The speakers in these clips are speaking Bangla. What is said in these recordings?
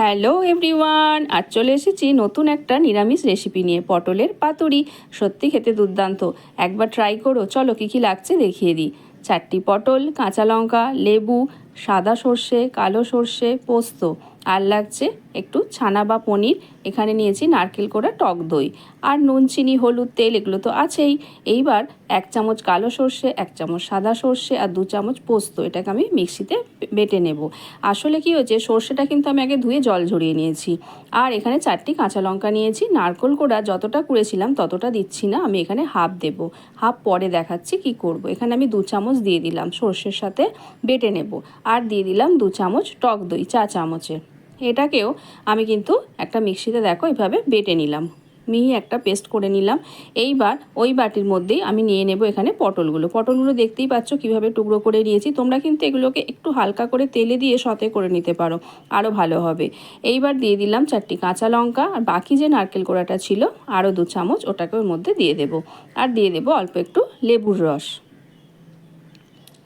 হ্যালো এভরিওয়ান, আজ চলে এসেছি নতুন একটা নিরামিষ রেসিপি নিয়ে, পটলের পাতুরি। সত্যি খেতে দুর্দান্ত। একবার ট্রাই করো, চলো কী কী লাগছে দেখিয়ে দিই। চারটি পটল, কাঁচা লঙ্কা, লেবু সাদা সর্ষে, কালো সর্ষে, পোস্ত। আর লাগছে একটু ছানা বা পনির। এখানে নিয়েছি নারকেল কোড়া, টক দই। আর নুন, চিনি, হলুদ, তেল, এগুলো তো আছেই। এইবার এক চামচ কালো সর্ষে, এক চামচ সাদা সর্ষে আর দু চামচ পোস্ত। এটাকে আমি মিক্সিতে বেটে নেব। আসলে কি হয়েছে, সর্ষেটা কিন্তু আমি আগে ধুয়ে জল ঝরিয়ে নিয়েছি। আর এখানে চারটি কাঁচা লঙ্কা নিয়েছি। নারকেল কোড়া যতটা করেছিলাম ততটা দিচ্ছি না। আমি এখানে হাফ দেব। হাফ পরে দেখাচ্ছি কি করব। এখানে আমি দু চামচ দিয়ে দিলাম। সর্ষের সাথে বেটে নেব। আর দিয়ে দিলাম দু চামচ টক দই, চা চামচের এটাকেও আমি কিন্তু একটা মিক্সিতে দেখো এইভাবে বেটে নিলাম। মিহি একটা পেস্ট করে নিলাম। এইবার ওই বাটির মধ্যেই আমি নিয়ে নেব এখানে পটলগুলো। পটলগুলো দেখতেই পাচ্ছ কীভাবে টুকরো করে নিয়েছি। তোমরা কিন্তু এগুলোকে একটু হালকা করে তেলে দিয়ে সতে করে নিতে পারো। আরও ভালো হবে। এইবার দিয়ে দিলাম চারটি কাঁচা লঙ্কা আর বাকি যে নারকেল কোড়াটা ছিল আরও দু চামচ ওটাকে ওর মধ্যে দিয়ে দেব। আর দিয়ে দেব অল্প একটু লেবুর রস।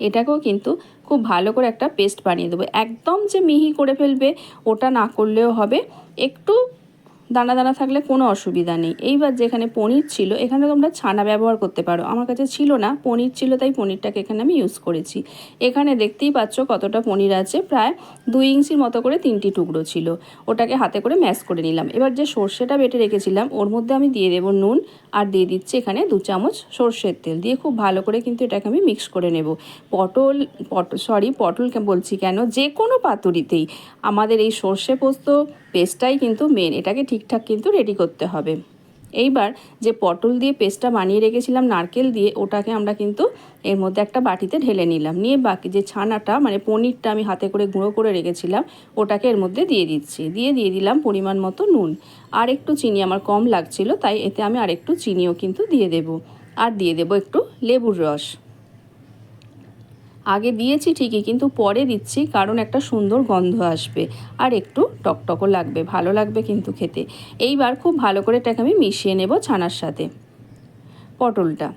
এটাকেও কিন্তু খুব ভালো করে একটা পেস্ট বানিয়ে দেবো। একদম যে মিহি করে ফেলবে, ওটা না করলেও হবে। একটু দানা দানা থাকলে কোনো অসুবিধা নেই। এইবার যেখানে পনির ছিল, এখানে তোমরা ছানা ব্যবহার করতে পারো। আমার কাছে ছিল না, পনির ছিল, তাই পনিরটাকে এখানে আমি ইউজ করেছি। এখানে দেখতেই পাচ্ছ কতটা পনির আছে, প্রায় দুই ইঞ্চির মতো করে তিনটি টুকরো ছিল। ওটাকে হাতে করে ম্যাশ করে নিলাম। এবার যে সর্ষেটা বেটে রেখেছিলাম, ওর মধ্যে আমি দিয়ে দেবো নুন আর দিয়ে দিচ্ছি এখানে দু চামচ সর্ষের তেল দিয়ে খুব ভালো করে কিন্তু এটাকে আমি মিক্স করে নেব। পটল পটল সরি পটল বলছি কেন? যে কোনো পাতুরিতেই। আমাদের এই সর্ষে পোস্ত পেস্টটাই কিন্তু মেন এটাকে ঠিকঠাক কিন্তু রেডি করতে হবে। এইবার যে পটল দিয়ে পেস্টটা বানিয়ে রেখেছিলাম, নারকেল দিয়ে, ওটাকে আমরা কিন্তু এর মধ্যে একটা বাটিতে ঢেলে নিলাম। নিয়ে বাকি যে ছানাটা মানে পনিরটা আমি হাতে করে গুঁড়ো করে রেখেছিলাম, ওটাকে এর মধ্যে দিয়ে দিচ্ছি। দিয়ে দিয়ে দিলাম পরিমাণ মতো নুন। আর একটু চিনি আমার কম লাগছিল, তাই এতে আমি আর একটু চিনিও কিন্তু দিয়ে দেব। আর দিয়ে দেব একটু লেবুর রস। আগে দিয়েছি ঠিকই, কিন্তু পরে দিচ্ছি কারণ একটা সুন্দর গন্ধ আসবে। আর একটু টকটকও লাগবে, ভালো লাগবে কিন্তু খেতে। এইবার খুব ভালো করে এটাকে আমি মিশিয়ে নেব ছানার সাথে। পটলটা,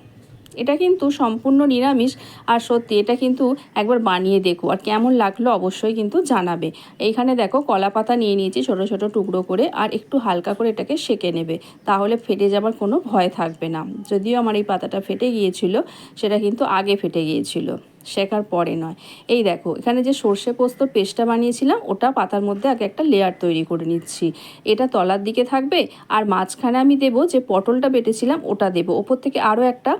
এটা কিন্তু সম্পূর্ণ নিরামিষ। আর সত্যি এটা কিন্তু একবার বানিয়ে দেখো, আর কেমন লাগল অবশ্যই কিন্তু জানাবে। এইখানে দেখো কলা পাতা নিয়ে নিয়েছি ছোট ছোট টুকরো করে, আর একটু হালকা করে এটাকে সেকে নেবে। তাহলে ফেটে যাবার কোনো ভয় থাকবে না। যদিও আমার এই পাতাটা ফেটে গিয়েছিল, সেটা কিন্তু আগে ফেটে গিয়েছিল। শেখার পরে নয়। এই দেখো, এখানে যে সর্ষে পোস্তর পেস্টটা বানিয়েছিলাম, ওটা পাতার মধ্যে আগে একটা লেয়ার তৈরি করে নিচ্ছি। এটা তলার দিকে থাকবে, আর মাঝখানে আমি দেবো যে পটলটা বেটেছিলাম, ওটা দেবো। ওপর থেকে আরও একটা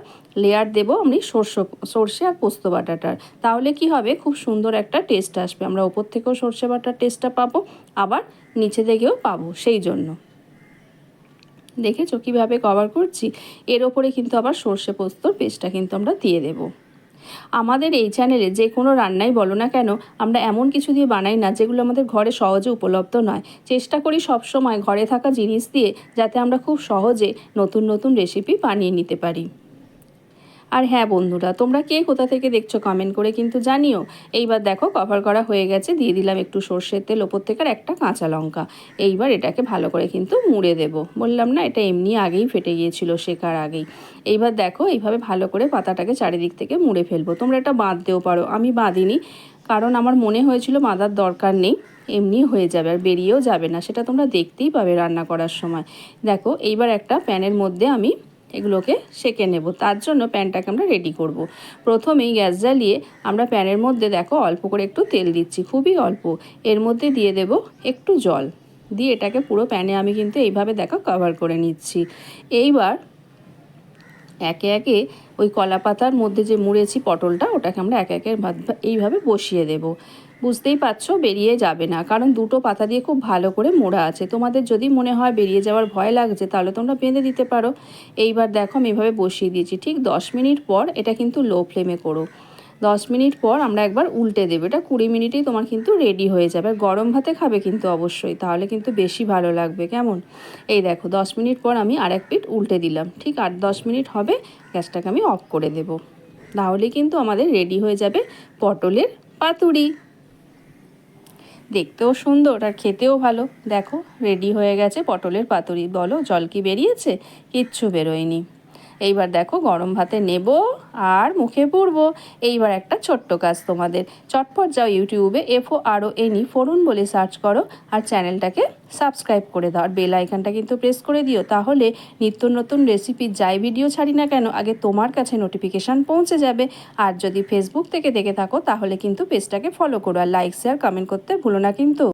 লেয়ার দেবো আমি সর্ষে সর্ষে আর পোস্ত বাটাটার। তাহলে কি হবে? খুব সুন্দর একটা টেস্ট আসবে। আমরা ওপর থেকেও সর্ষে বাটার টেস্টটা পাবো, আবার নিচে থেকেও পাবো, সেই জন্য। দেখেছ কীভাবে কভার করছি? এর ওপরে কিন্তু আবার সর্ষে পোস্তর পেস্টটা কিন্তু আমরা দিয়ে দেবো। আমাদের এই চ্যানেলে যে কোনো রান্নাই বলো না কেন, আমরা এমন কিছু দিয়ে বানাই না যেগুলো আমাদের ঘরে সহজে উপলব্ধ নয়। চেষ্টা করি সব সময় ঘরে থাকা জিনিস দিয়ে যাতে আমরা খুব সহজে নতুন নতুন রেসিপি বানিয়ে নিতে পারি। আর হ্যাঁ বন্ধুরা, তোমরা কে কোথা থেকে দেখছ কমেন্ট করে কিন্তু জানিও। এইবার দেখো কভার করা হয়ে গেছে, দিয়ে দিলাম একটু সর্ষের তেল, ওপর থেকে আর একটা কাঁচা লঙ্কা। এইবার এটাকে ভালো করে কিন্তু মুড়ে দেব। বললাম না, এটা এমনি আগেই ফেটে গিয়েছিল, শেখার আগেই। এইবার দেখো এইভাবে ভালো করে পাতাটাকে চারিদিক থেকে মুড়ে ফেলব। তোমরা এটা বাঁধতেও পারো, আমি বাঁধিনি কারণ আমার মনে হয়েছিল বাঁধার দরকার নেই, এমনি হয়ে যাবে আর বেরিয়েও যাবে না। সেটা তোমরা দেখতেই পাবে রান্না করার সময়। দেখো এইবার একটা প্যানের মধ্যে আমি এগুলোকে সেকে নেব। তার জন্য প্যানটাকে আমরা রেডি করব। প্রথমেই গ্যাস জ্বালিয়ে আমরা প্যানের মধ্যে দেখো অল্প করে একটু তেল দিচ্ছি, খুবই অল্প। এর মধ্যে দিয়ে দেব একটু জল। দিয়ে এটাকে পুরো প্যানে আমি কিন্তু এইভাবে দেখো কভার করে নিচ্ছি। এইবার একে একে ওই কলা পাতার মধ্যে যে মুড়েছি পটলটা, ওটাকে আমরা একে একে এইভাবে বসিয়ে দেব। বুঝতেই পারছ, বেরিয়ে যাবে না। কারণ দুটো পাতা দিয়ে খুব ভালো করে মোড়া আছে। তোমাদের যদি মনে হয় বেরিয়ে যাওয়ার ভয় লাগছে, তাহলে তোমরা বেঁধে দিতে পারো। এইবার দেখো আমি এভাবে বসিয়ে দিয়েছি। ঠিক দশ মিনিট পর এটা কিন্তু লো ফ্লেমে করো। দশ মিনিট পর আমরা একবার উল্টে দেবো। এটা কুড়ি মিনিটেই তোমার কিন্তু রেডি হয়ে যাবে। আর গরম ভাতে খাবে কিন্তু অবশ্যই। তাহলে কিন্তু বেশি ভালো লাগবে। কেমন? এই দেখো, দশ মিনিট পর আমি আর এক পিঠ উল্টে দিলাম। ঠিক আট দশ মিনিট হবে, গ্যাসটাকে আমি অফ করে দেব। তাহলে কিন্তু আমাদের রেডি হয়ে যাবে পটলের পাতুরি। দেখতেও সুন্দর আর খেতেও ভালো। দেখো রেডি হয়ে গেছে পটলের পাতুরি। বলো, জল কি বেরিয়েছে? কিচ্ছু বেরোয়নি। এইবার দেখো গরম ভাতে নেব আর মুখে পুরবো। এইবার একটা ছোট্ট কাজ তোমাদের। চটপট যাও ইউটিউবে এফও আরও এনি ফোরন বলে সার্চ করো আর চ্যানেলটাকে সাবস্ক্রাইব করে দাও। আর বেল আইকনটা কিন্তু প্রেস করে দিও। তাহলে নিত্য নতুন রেসিপির যাই ভিডিও ছাড়ি না কেন, আগে তোমার কাছে নোটিফিকেশান পৌঁছে যাবে। আর যদি ফেসবুক থেকে দেখে থাকো, তাহলে কিন্তু পেজটাকে ফলো করো আর লাইক শেয়ার কমেন্ট করতে ভুলো না কিন্তু।